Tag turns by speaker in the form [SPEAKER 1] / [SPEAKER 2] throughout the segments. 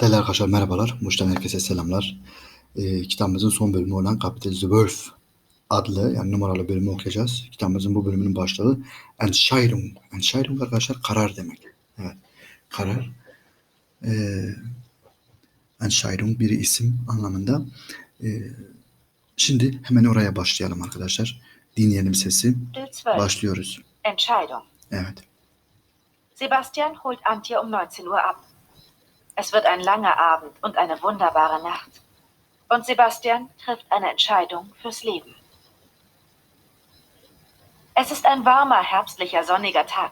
[SPEAKER 1] Değerli arkadaşlar merhabalar. Muş'tan herkese selamlar. Ee, kitabımızın son bölümü olan Capital the Wolf adlı yani numaralı bölümü okuyacağız. Kitabımızın bu bölümünün başlığı Entscheidung. Entscheidung arkadaşlar karar demek. Evet. Karar. Ee, Entscheidung bir isim anlamında. Ee, şimdi hemen oraya başlayalım arkadaşlar. Dinleyelim sesi.
[SPEAKER 2] Bild 12.
[SPEAKER 1] Başlıyoruz.
[SPEAKER 2] Entscheidung.
[SPEAKER 1] Evet.
[SPEAKER 2] Sebastian holt Antje um 19 Uhr ab. Es wird ein langer Abend und eine wunderbare Nacht. Und Sebastian trifft eine Entscheidung fürs Leben. Es ist ein warmer, herbstlicher, sonniger Tag.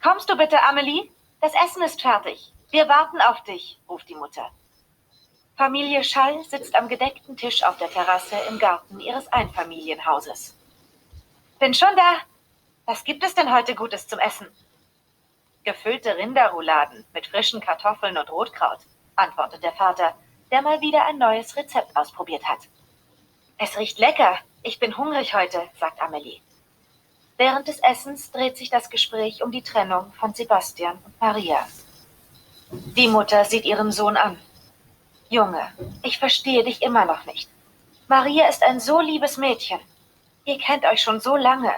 [SPEAKER 2] Kommst du bitte, Amelie? Das Essen ist fertig. Wir warten auf dich, ruft die Mutter. Familie Schall sitzt am gedeckten Tisch auf der Terrasse im Garten ihres Einfamilienhauses. Bin schon da. Was gibt es denn heute Gutes zum Essen? Gefüllte Rinderrouladen mit frischen Kartoffeln und Rotkraut, antwortet der Vater, der mal wieder ein neues Rezept ausprobiert hat. Es riecht lecker. Ich bin hungrig heute, sagt Amelie. Während des Essens dreht sich das Gespräch um die Trennung von Sebastian und Maria. Die Mutter sieht ihren Sohn an. Junge, ich verstehe dich immer noch nicht. Maria ist ein so liebes Mädchen. Ihr kennt euch schon so lange.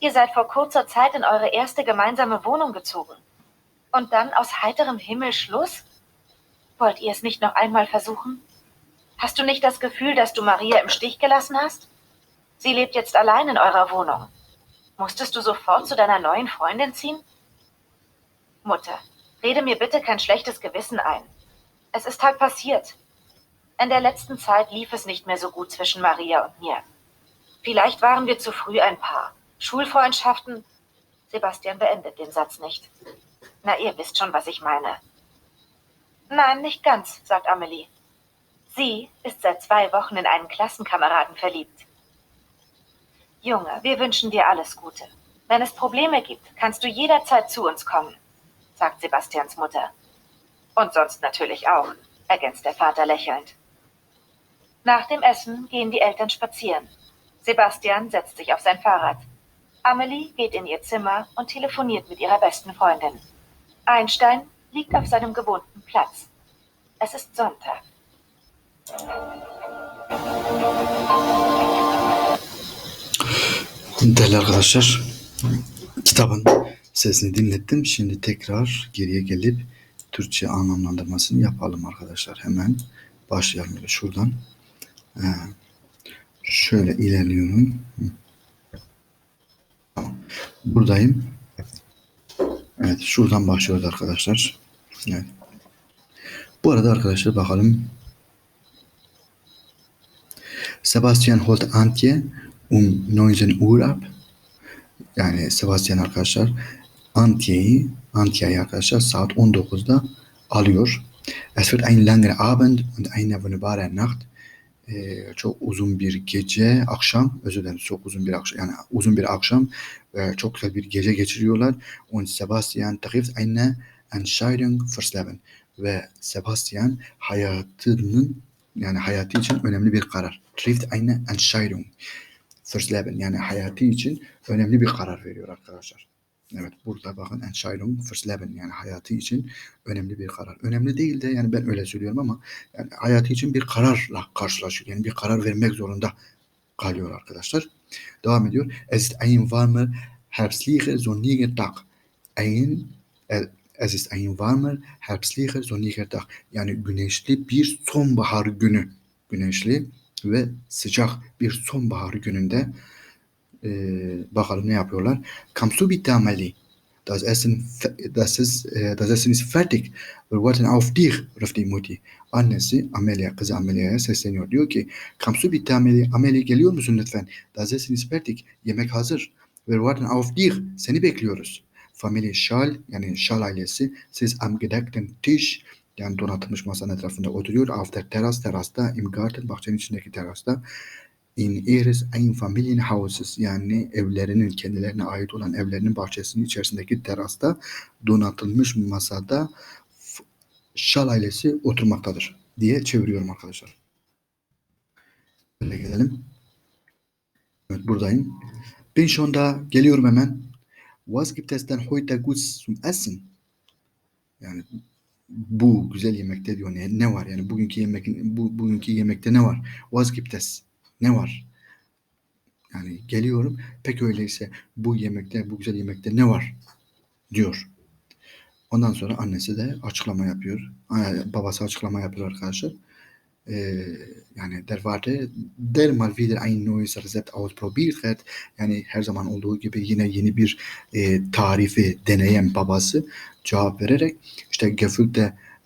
[SPEAKER 2] Ihr seid vor kurzer Zeit in eure erste gemeinsame Wohnung gezogen. Und dann aus heiterem Himmel Schluss? Wollt ihr es nicht noch einmal versuchen? Hast du nicht das Gefühl, dass du Maria im Stich gelassen hast? Sie lebt jetzt allein in eurer Wohnung. Musstest du sofort zu deiner neuen Freundin ziehen? Mutter, rede mir bitte kein schlechtes Gewissen ein. Es ist halt passiert. In der letzten Zeit lief es nicht mehr so gut zwischen Maria und mir. Vielleicht waren wir zu früh ein Paar. Schulfreundschaften. Sebastian beendet den Satz nicht. Na, ihr wisst schon, was ich meine. Nein, nicht ganz, sagt Amelie. Sie ist seit zwei Wochen in einen Klassenkameraden verliebt. Junge, wir wünschen dir alles Gute. Wenn es Probleme gibt, kannst du jederzeit zu uns kommen, sagt Sebastians Mutter. Und sonst natürlich auch, ergänzt der Vater lächelnd. Nach dem Essen gehen die Eltern spazieren. Sebastian setzt sich auf sein Fahrrad. Amelie geht in ihr Zimmer und telefoniert mit ihrer besten Freundin. Einstein liegt auf seinem gewohnten Platz. Es ist Sonntag.
[SPEAKER 1] Değerli arkadaşlar, kitabın sesini dinlettim. Şimdi tekrar geriye gelip Türkçe anlamlandırmasını yapalım arkadaşlar. Hemen başlayalım şuradan. Ee, şöyle ilerliyorum. Hı. Tamam. Buradayım. Evet, şuradan başlıyoruz arkadaşlar. Evet. Bu arada arkadaşlar bakalım. Sebastian holt Antje um 19 Uhr ab. Yani Sebastian arkadaşlar Antje'yi Antje'yi arkadaşlar saat 19'da alıyor. Es wird ein langer Abend und eine wunderbare Nacht. Ee, çok uzun bir gece, akşam, özür dilerim çok uzun bir akşam, yani uzun bir akşam ve çok güzel bir gece geçiriyorlar. Und Sebastian trifft eine Entscheidung fürs Leben. Ve Sebastian hayatının yani hayatı için önemli bir karar. Trifft eine Entscheidung fürs Leben. Yani hayatı için önemli bir karar veriyor arkadaşlar. Evet burada bakın Entscheidung fürs Leben yani hayatı için önemli bir karar. Önemli değil de yani ben öyle söylüyorum ama yani hayatı için bir kararla karşılaşıyor. Yani bir karar vermek zorunda kalıyor arkadaşlar. Devam ediyor. Es ist ein warmer, herbstlicher, sonniger Tag. Ein, es ist ein warmer, herbstlicher, sonniger Tag. Yani güneşli bir sonbahar günü. Güneşli ve sıcak bir sonbahar gününde e, bakalım ne yapıyorlar. Kommst du bitte Amelie? Das Essen, das ist, e, das Essen ist fertig. Wir warten auf dich, ruft die Mutti. Annesi Amelia, kızı Amelia'ya sesleniyor. Diyor ki, Kommst du bitte Amelie? Amelie geliyor musun lütfen? Das Essen ist fertig. Yemek hazır. Wir warten auf dich. Seni bekliyoruz. Familie Schall, yani Schall ailesi, siz am gedeckten Tisch, yani donatılmış masanın etrafında oturuyor. Auf der Terrasse, terasta, im Garten, bahçenin içindeki terasta. In ihres Einfamilienhauses yani evlerinin kendilerine ait olan evlerinin bahçesinin içerisindeki terasta donatılmış masada Şal ailesi oturmaktadır diye çeviriyorum arkadaşlar. Böyle gelelim. Evet buradayım. Bin schon da geliyorum hemen. Was gibt es denn heute gut zum Essen? Yani bu güzel yemekte diyor ne, ne var yani bugünkü yemek bu bugünkü yemekte ne var? Was gibt es? Ne var? Yani geliyorum. Peki öyleyse bu yemekte bu güzel yemekte ne var? diyor. Ondan sonra annesi de açıklama yapıyor. Babası açıklama yapıyor arkadaşlar. Ee, yani der Warte der mal wieder ein neues Rezept ausprobiert hat. Yani her zaman olduğu gibi yine yeni bir e, tarifi deneyen babası cevap vererek işte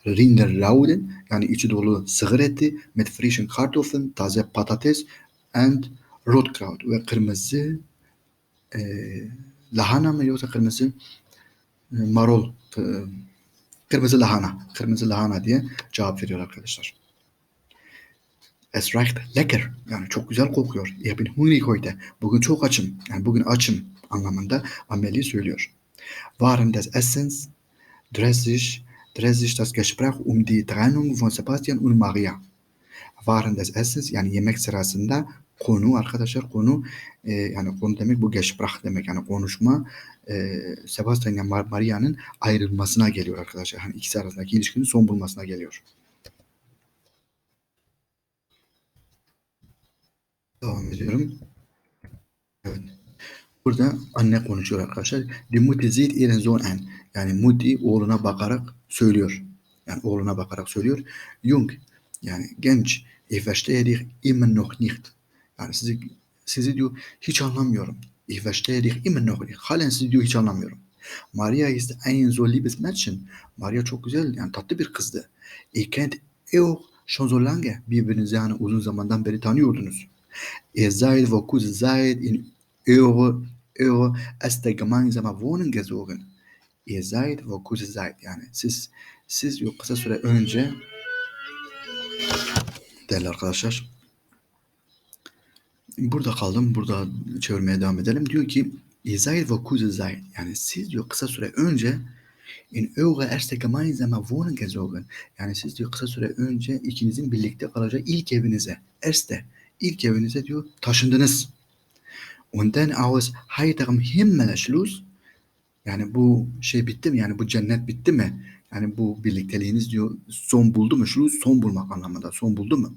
[SPEAKER 1] Rinder Rauden yani içi dolu sığır eti mit frischen Kartoffeln, taze patates and Rotkraut ve kırmızı e, lahana mı yoksa kırmızı e, marol e, kırmızı lahana kırmızı lahana diye cevap veriyor arkadaşlar. Es riecht lecker. Yani çok güzel kokuyor. Ich bin hungrig heute. Bugün çok açım. Yani bugün açım anlamında ameli söylüyor. Waren des Essens, dressig, 30 das Gespräch um die Trennung von Sebastian und Maria. Waren des Essens yani yemek sırasında konu arkadaşlar konu e, yani konu demek bu gesprach demek yani konuşma e, Sebastian ile Mar Maria'nın ayrılmasına geliyor arkadaşlar. Hani ikisi arasındaki ilişkinin son bulmasına geliyor. Devam ediyorum. Evet. Burada anne konuşuyor arkadaşlar. İhren Sohn an. Yani Mutti oğluna bakarak söylüyor. Yani oğluna bakarak söylüyor. Jung yani genç. Ich verstehe dich immer noch nicht. Yani sizi, sizi diyor hiç anlamıyorum. Ich verstehe dich immer noch nicht. Halen sizi diyor hiç anlamıyorum. Maria ist ein so liebes Mädchen. Maria çok güzel yani tatlı bir kızdı. Ich kennt auch schon so lange. Birbirinizi yani uzun zamandan beri tanıyordunuz. Ihr seid vor kurzer Zeit in eure, eure erste gemeinsame Wohnung gezogen. Ihr seid vor kurzer Zeit yani siz siz yok. Kısa süre önce değerli arkadaşlar burada kaldım. Burada çevirmeye devam edelim. Diyor ki Ihr seid vor kurzer Zeit yani siz diyor kısa süre önce in eure erste gemeinsame Wohnung gezogen yani siz diyor kısa süre önce ikinizin birlikte kalacağı ilk evinize erste ilk evinize diyor taşındınız. Und dann aus heiterem Himmel Schluss yani bu şey bitti mi? Yani bu cennet bitti mi? Yani bu birlikteliğiniz diyor son buldu mu? Schluss son bulmak anlamında. Son buldu mu?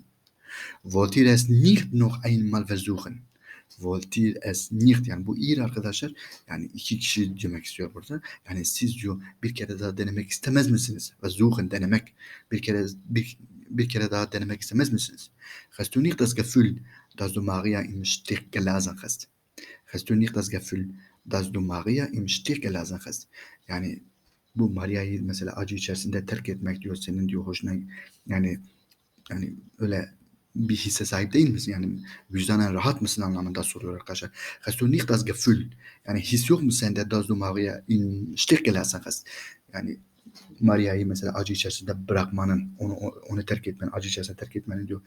[SPEAKER 1] Wollt ihr es nicht noch einmal versuchen? Wollt ihr es nicht? Yani bu ihr arkadaşlar yani iki kişi demek istiyor burada. Yani siz diyor bir kere daha denemek istemez misiniz? Versuchen denemek. Bir kere bir, bir kere daha denemek istemez misiniz? Hast du nicht das Gefühl, dass du Maria im Stich gelassen hast? Das Gefühl, dass du Maria im Stich gelassen hast? Yani bu Maria'yı mesela acı içerisinde terk etmek diyor senin diyor hoşuna yani yani öyle bir hisse sahip değil misin? Yani vicdanen rahat mısın anlamında soruyor arkadaşlar. Hast nicht das Gefühl? Yani his yok mu sende dass du Maria in Stich gelassen hast? Yani Maria'yı mesela acı içerisinde bırakmanın, onu onu terk etmenin, acı içerisinde terk etmenin diyor.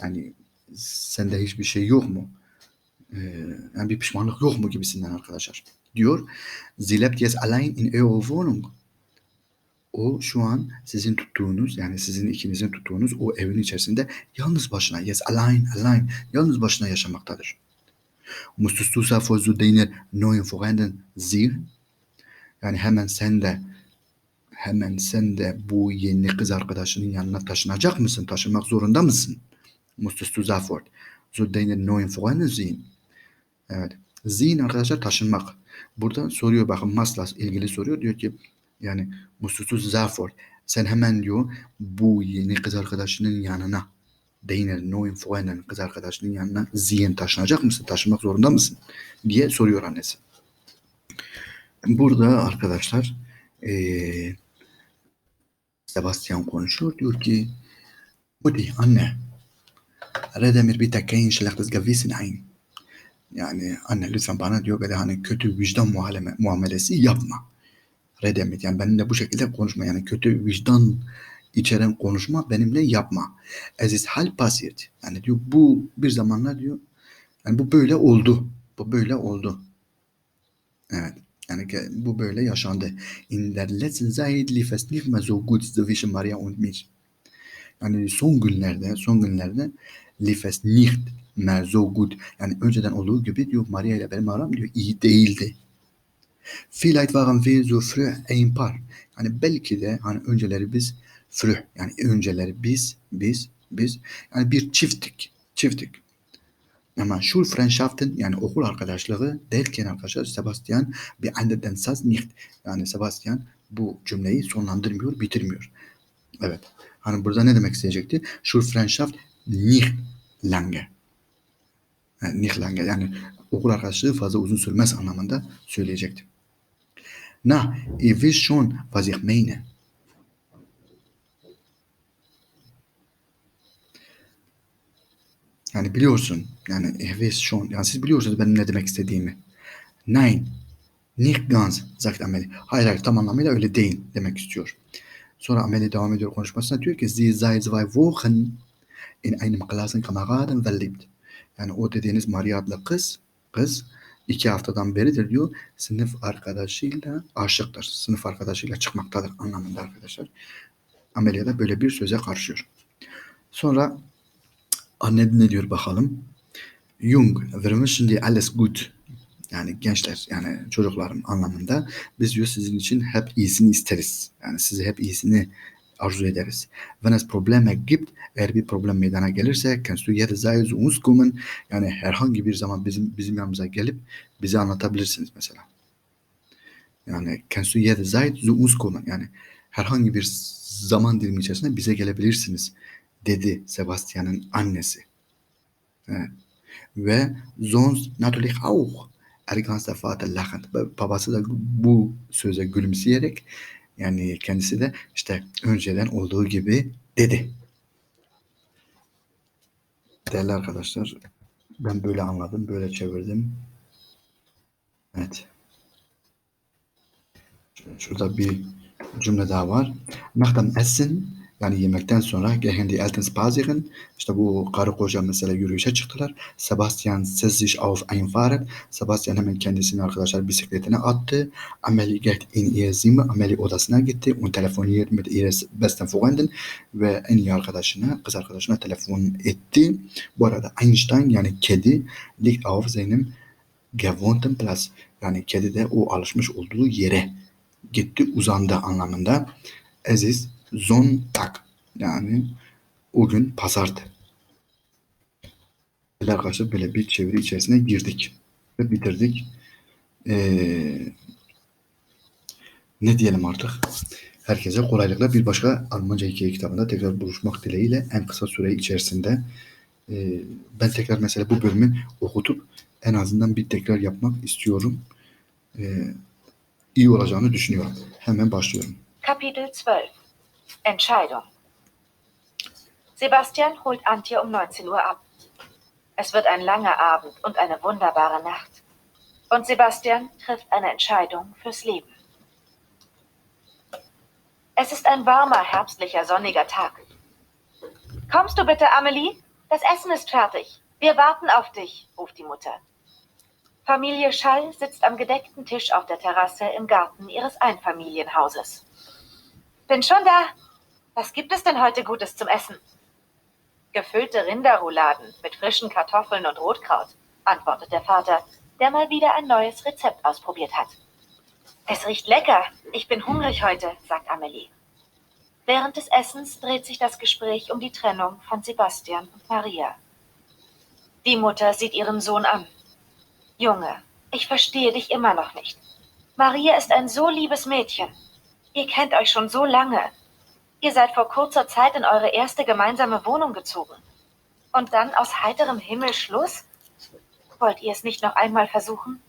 [SPEAKER 1] Yani sende hiçbir şey yok mu? Ee, yani bir pişmanlık yok mu gibisinden arkadaşlar. Diyor. Sie lebt jetzt allein in eurer Wohnung. O şu an sizin tuttuğunuz yani sizin ikinizin tuttuğunuz o evin içerisinde yalnız başına yes allein allein yalnız başına yaşamaktadır. Musstest du sofort zu deiner neuen? Yani hemen sen de hemen sen de bu yeni kız arkadaşının yanına taşınacak mısın? Taşınmak zorunda mısın? Musstest du sofort zu deiner neuen Freunden sehen? Evet. Zihin arkadaşlar taşınmak. Burada soruyor bakın Masla ilgili soruyor. Diyor ki yani Mustusuz Zafort sen hemen diyor bu yeni kız arkadaşının yanına Deiner neuen Freunden kız arkadaşının yanına zihin taşınacak mısın? Taşınmak zorunda mısın? diye soruyor annesi. Burada arkadaşlar eee Sebastian konuşuyor. Diyor ki Mutti anne Redemir bir tekeyin schlechtes Gewissen ein. Yani anne lütfen bana diyor böyle hani kötü vicdan muhaleme, muamelesi yapma. Redemit yani benimle bu şekilde konuşma yani kötü vicdan içeren konuşma benimle yapma. Es ist halb passiert. Yani diyor bu bir zamanlar diyor yani bu böyle oldu. Bu böyle oldu. Evet. Yani bu böyle yaşandı. In der letzten Zeit lief es nicht mehr so gut zwischen Maria und mich. Yani son günlerde, son günlerde lief es nicht mehr so gut. Yani önceden olduğu gibi diyor Maria ile benim aram diyor iyi değildi. Vielleicht waren wir so früh ein Paar. Yani belki de hani önceleri biz früh yani önceleri biz biz biz yani bir çifttik. Çifttik. Ama Schulfreundschaften yani okul arkadaşlığı derken arkadaşlar Sebastian beendet den Satz nicht. Yani Sebastian bu cümleyi sonlandırmıyor, bitirmiyor. Evet. Hani burada ne demek isteyecekti? Schulfreundschaft nicht lange. Yani nicht lange. Yani okul arkadaşlığı fazla uzun sürmez anlamında söyleyecektim. Na, ihr wisst schon, was. Yani biliyorsun. Yani wisst schon. Yani siz biliyorsunuz benim ne demek istediğimi. Nein, nicht ganz, sagt Amelie. Hayır hayır tam anlamıyla öyle değil demek istiyor. Sonra Amelie devam ediyor konuşmasına diyor ki Sie sei zwei Wochen in einem Klassenkameraden verliebt. Yani o dediğiniz Maria adlı kız, kız iki haftadan beridir diyor sınıf arkadaşıyla aşıktır. Sınıf arkadaşıyla çıkmaktadır anlamında arkadaşlar. Amelia da böyle bir söze karşıyor. Sonra anne ne diyor bakalım. Jung, wir wünschen alles gut. Yani gençler, yani çocuklarım anlamında. Biz diyor sizin için hep iyisini isteriz. Yani size hep iyisini arzu ederiz. Wenn Probleme gibt, eğer bir problem meydana gelirse, kannst du jederzeit zu uns kommen. Yani herhangi bir zaman bizim bizim yanımıza gelip bize anlatabilirsiniz mesela. Yani kannst du jederzeit zu uns kommen. Yani herhangi bir zaman dilimi içerisinde bize gelebilirsiniz dedi Sebastian'ın annesi. Evet. Ve sonst natürlich auch. Ergans der Vater lachend. Babası da bu söze gülümseyerek yani kendisi de işte önceden olduğu gibi dedi. Değerli arkadaşlar ben böyle anladım, böyle çevirdim. Evet. Şurada bir cümle daha var. Nach dem Essen yani yemekten sonra gehen die Eltern spazieren. İşte bu karı koca mesela yürüyüşe çıktılar. Sebastian sich auf ein Fahrrad. Sebastian hemen kendisini arkadaşlar bisikletine attı. Amelie geht in ihr Zimmer. Amelie odasına gitti. Und telefoniert mit ihres besten Freunden. Ve en iyi arkadaşına, kız arkadaşına telefon etti. Bu arada Einstein yani kedi liegt auf seinem gewohnten Platz. Yani kedi de o alışmış olduğu yere gitti uzandı anlamında. İst Sonntag yani o gün pazardı. Arkadaşlar böyle bir çeviri içerisine girdik ve bitirdik. Ee, ne diyelim artık? Herkese kolaylıkla bir başka Almanca hikaye kitabında tekrar buluşmak dileğiyle en kısa süre içerisinde e, ben tekrar mesela bu bölümü okutup en azından bir tekrar yapmak istiyorum. Ee, iyi olacağını düşünüyorum. Hemen başlıyorum.
[SPEAKER 2] Kapitel 12 Entscheidung Sebastian holt Antje um 19 Uhr ab. Es wird ein langer Abend und eine wunderbare Nacht. Und Sebastian trifft eine Entscheidung fürs Leben. Es ist ein warmer, herbstlicher, sonniger Tag. Kommst du bitte, Amelie? Das Essen ist fertig. Wir warten auf dich, ruft die Mutter. Familie Schall sitzt am gedeckten Tisch auf der Terrasse im Garten ihres Einfamilienhauses. Bin schon da. Was gibt es denn heute Gutes zum Essen? Gefüllte Rinderrouladen mit frischen Kartoffeln und Rotkraut, antwortet der Vater, der mal wieder ein neues Rezept ausprobiert hat. Es riecht lecker. Ich bin hungrig heute, sagt Amelie. Während des Essens dreht sich das Gespräch um die Trennung von Sebastian und Maria. Die Mutter sieht ihren Sohn an. Junge, ich verstehe dich immer noch nicht. Maria ist ein so liebes Mädchen. Ihr kennt euch schon so lange. Ihr seid vor kurzer Zeit in eure erste gemeinsame Wohnung gezogen. Und dann aus heiterem Himmel Schluss? Wollt ihr es nicht noch einmal versuchen?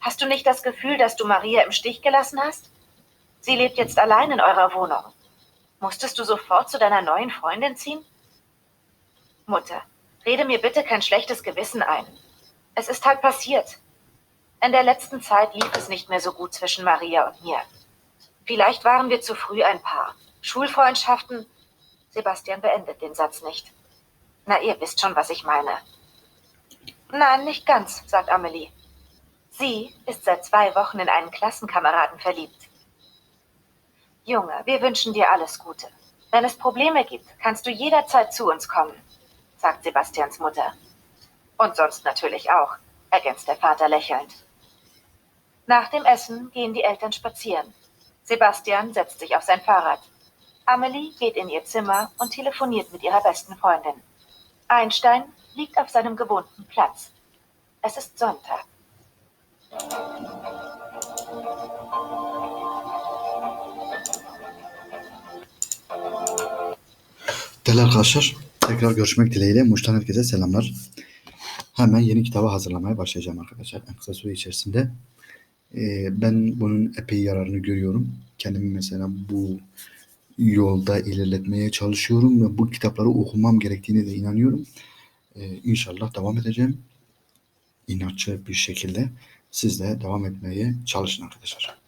[SPEAKER 2] Hast du nicht das Gefühl, dass du Maria im Stich gelassen hast? Sie lebt jetzt allein in eurer Wohnung. Musstest du sofort zu deiner neuen Freundin ziehen? Mutter, rede mir bitte kein schlechtes Gewissen ein. Es ist halt passiert. In der letzten Zeit lief es nicht mehr so gut zwischen Maria und mir. Vielleicht waren wir zu früh ein Paar. Schulfreundschaften. Sebastian beendet den Satz nicht. Na, ihr wisst schon, was ich meine. Nein, nicht ganz, sagt Amelie. Sie ist seit zwei Wochen in einen Klassenkameraden verliebt. Junge, wir wünschen dir alles Gute. Wenn es Probleme gibt, kannst du jederzeit zu uns kommen, sagt Sebastians Mutter. Und sonst natürlich auch, ergänzt der Vater lächelnd. Nach dem Essen gehen die Eltern spazieren. Sebastian setzt sich auf sein Fahrrad. Amelie geht in ihr Zimmer und telefoniert mit ihrer besten Freundin. Einstein liegt auf seinem gewohnten Platz. Es ist Sonntag.
[SPEAKER 1] Değerli arkadaşlar, tekrar görüşmek dileğiyle. Muş'tan herkese selamlar. Hemen yeni kitaba hazırlamaya başlayacağım arkadaşlar. En kısa süre içerisinde. Ee, ben bunun epey yararını görüyorum. Kendimi mesela bu yolda ilerletmeye çalışıyorum ve bu kitapları okumam gerektiğine de inanıyorum. Ee, inşallah devam edeceğim. İnatçı bir şekilde siz de devam etmeye çalışın arkadaşlar.